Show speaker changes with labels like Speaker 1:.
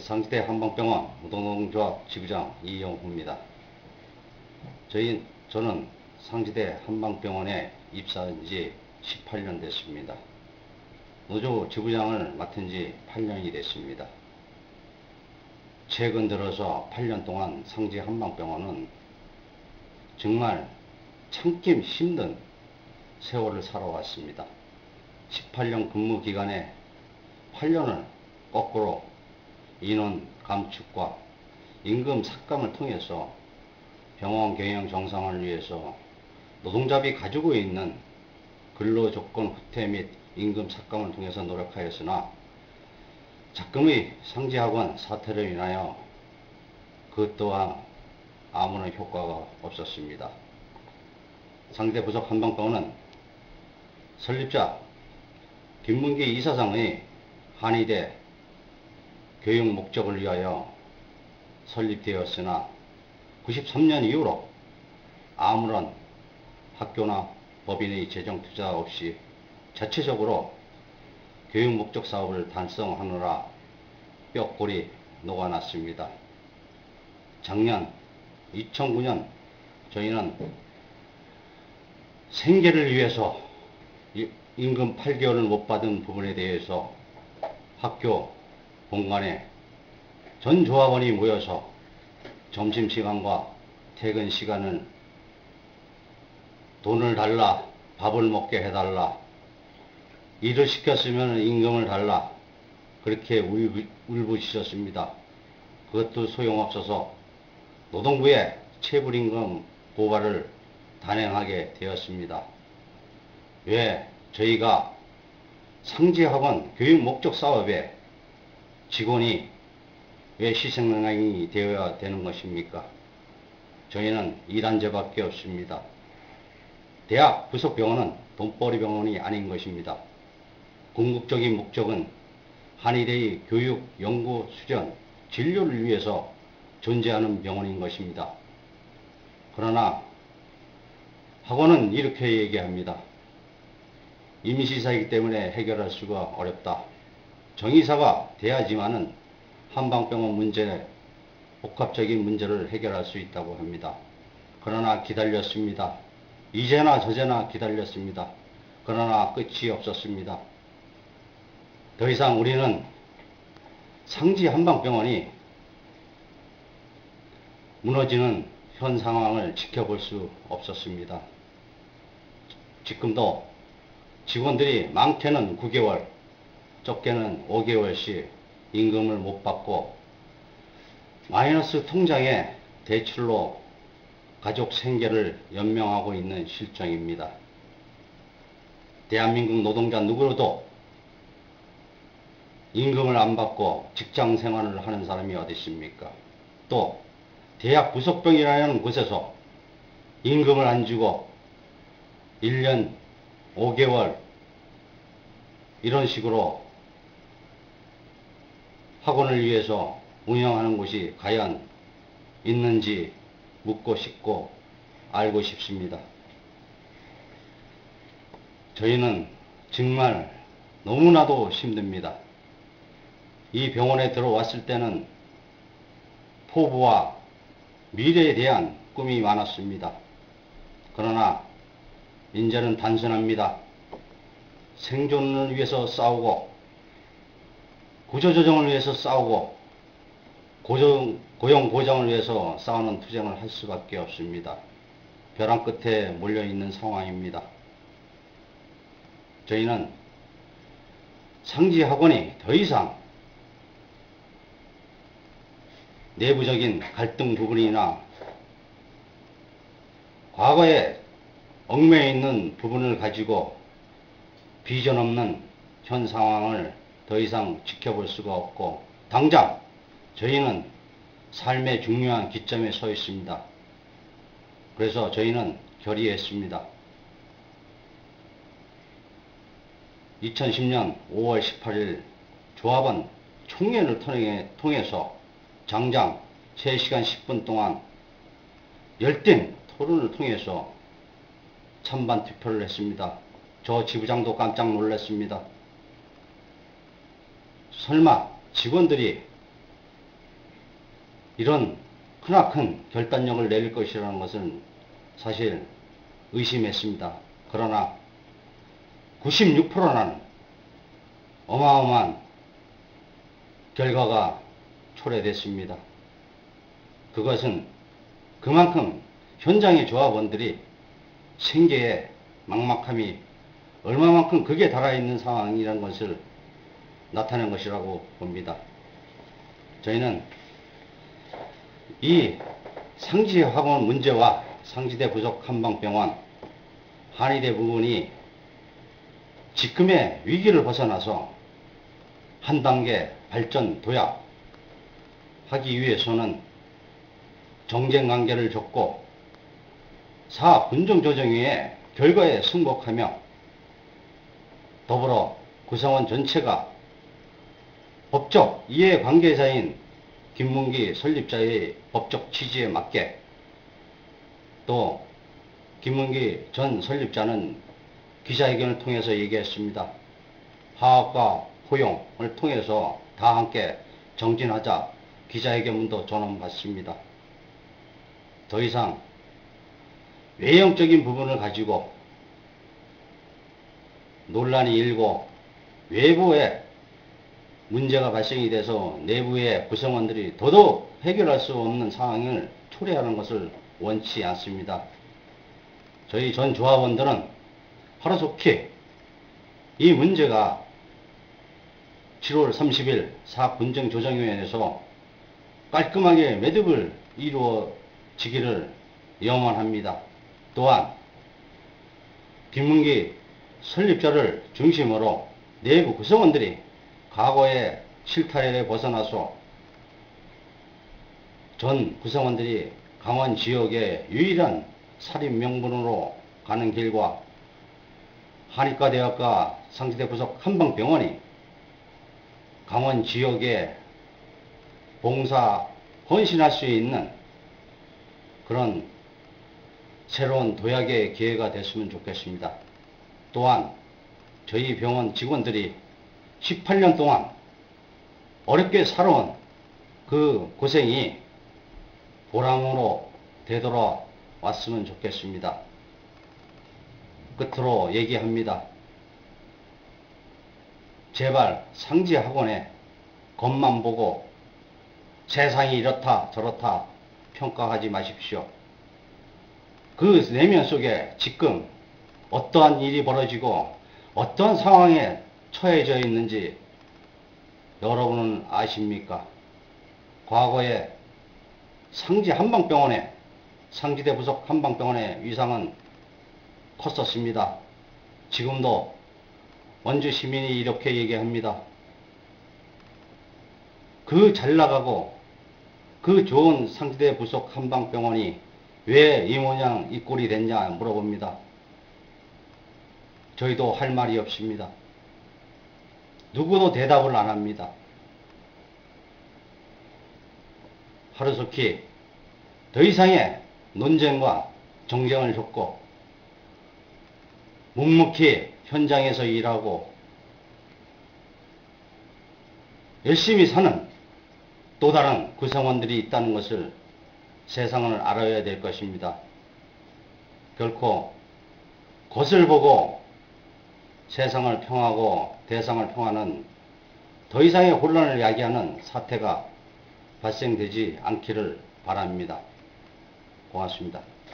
Speaker 1: 상지대 한방병원 무동농조합 지부장 이영호입니다. 저희, 저는 상지대 한방병원에 입사한 지 18년 됐습니다. 노조 지부장을 맡은 지 8년이 됐습니다. 최근 들어서 8년 동안 상지 한방병원은 정말 참기 힘든 세월을 살아왔습니다. 18년 근무 기간에 8년을 거꾸로 인원 감축과 임금 삭감을 통해서 병원 경영 정상화를 위해서 노동자비 가지고 있는 근로조건 후퇴 및 임금 삭감을 통해서 노력하였으나 작금의 상지학원 사태로 인하여 그것 또한 아무런 효과가 없었습니다. 상대 부속 한방병원은 설립자 김문기 이사장의 한의대 교육 목적을 위하여 설립되었으나 93년 이후로 아무런 학교나 법인의 재정 투자 없이 자체적으로 교육 목적 사업을 달성하느라 뼈골이 녹아났습니다. 작년 2009년 저희는 생계를 위해서 임금 8개월을 못 받은 부분에 대해서 학교 본관에 전 조합원이 모여서 점심시간과 퇴근 시간을 돈을 달라 밥을 먹게 해달라 일을 시켰으면 임금을 달라 그렇게 울부, 울부짖었습니다. 그것도 소용없어서 노동부에 체불임금 고발을 단행하게 되었습니다. 왜 저희가 상지학원 교육 목적 사업에 직원이 왜 희생양이 되어야 되는 것입니까? 저희는 죄밖에 없습니다. 대학 부속 병원은 돈벌이 병원이 아닌 것입니다. 궁극적인 목적은 한의대의 교육, 연구, 수련, 진료를 위해서 존재하는 병원인 것입니다. 그러나 학원은 이렇게 얘기합니다. 임시사이기 때문에 해결할 수가 어렵다. 정의사가 돼야지만은 한방병원 문제, 복합적인 문제를 해결할 수 있다고 합니다. 그러나 기다렸습니다. 이제나 저제나 기다렸습니다. 그러나 끝이 없었습니다. 더 이상 우리는 상지 한방병원이 무너지는 현 상황을 지켜볼 수 없었습니다. 지금도 직원들이 많게는 9개월, 적게는 5개월씩 임금을 못 받고 마이너스 통장에 대출로 가족 생계를 연명하고 있는 실정입니다. 대한민국 노동자 누구로도 임금을 안 받고 직장 생활을 하는 사람이 어디 있습니까? 또 대학 부속병이라는 곳에서 임금을 안 주고 1년 5개월 이런 식으로 학원을 위해서 운영하는 곳이 과연 있는지 묻고 싶고 알고 싶습니다. 저희는 정말 너무나도 힘듭니다. 이 병원에 들어왔을 때는 포부와 미래에 대한 꿈이 많았습니다. 그러나 인제는 단순합니다. 생존을 위해서 싸우고 구조조정을 위해서 싸우고 고정, 고용 보장을 위해서 싸우는 투쟁을 할 수밖에 없습니다. 벼랑 끝에 몰려있는 상황입니다. 저희는 상지학원이 더 이상 내부적인 갈등 부분이나 과거에 얽매여 있는 부분을 가지고 비전 없는 현 상황을 더 이상 지켜볼 수가 없고 당장 저희는 삶의 중요한 기점에 서 있습니다. 그래서 저희는 결의했습니다. 2010년 5월 18일 조합원 총회를 통해서 장장 3시간 10분 동안 열띤 토론을 통해서 찬반 투표를 했습니다. 저 지부장도 깜짝 놀랐습니다. 설마 직원들이 이런 크나큰 결단력을 내릴 것이라는 것은 사실 의심했습니다. 그러나 96%는 어마어마한 결과가 초래됐습니다. 그것은 그만큼 현장의 조합원들이 생계에 막막함이 얼마만큼 극에 달아있는 상황이라는 것을 나타낸 것이라고 봅니다. 저희는 이 상지 학원 문제와 상지대 부속 한방병원 한의대 부분이 지금의 위기를 벗어나서 한 단계 발전 도약 하기 위해서는 정쟁 관계를 접고 사 군정 조정위의 결과에 승복하며 더불어 구성원 전체가 법적 이해 관계자인 김문기 설립자의 법적 취지에 맞게 또 김문기 전 설립자는 기자회견을 통해서 얘기했습니다. 화합과 포용을 통해서 다 함께 정진하자 기자회견문도 저는 받습니다. 더 이상 외형적인 부분을 가지고 논란이 일고 외부에 문제가 발생이 돼서 내부의 구성원들이 더더욱 해결할 수 없는 상황을 초래하는 것을 원치 않습니다. 저희 전 조합원들은 하루속히 이 문제가 7월 30일 사군정조정위원회에서 깔끔하게 매듭을 이루어지기를 염원합니다. 또한 김문기 설립자를 중심으로 내부 구성원들이 과거의 실타래를 벗어나서 전 구성원들이 강원 지역의 유일한 살인 명분으로 가는 길과 한의과 대학과 상지대 부속 한방병원이 강원 지역에 봉사 헌신할 수 있는 그런 새로운 도약의 기회가 됐으면 좋겠습니다. 또한 저희 병원 직원들이 18년 동안 어렵게 살아온 그 고생이 보람으로 되돌아왔으면 좋겠습니다. 끝으로 얘기합니다. 제발 상지학원에 겉만 보고 세상이 이렇다 저렇다 평가하지 마십시오. 그 내면 속에 지금 어떠한 일이 벌어지고 어떤 상황에 처해져 있는지 여러분은 아십니까? 과거에 상지 한방병원에 상지대 부속 한방병원의 위상은 컸었습니다. 지금도 원주 시민이 이렇게 얘기합니다. 그 잘 나가고 그 좋은 상지대 부속 한방병원이 왜 이 모양 이 꼴이 됐냐 물어봅니다. 저희도 할 말이 없습니다. 누구도 대답을 안 합니다. 하루속히 더 이상의 논쟁과 정쟁을 줬고 묵묵히 현장에서 일하고 열심히 사는 또 다른 구성원들이 있다는 것을 세상을 알아야 될 것입니다. 결코 것을 보고 세상을 평하고 대상을 평하는 더 이상의 혼란을 야기하는 사태가 발생되지 않기를 바랍니다. 고맙습니다.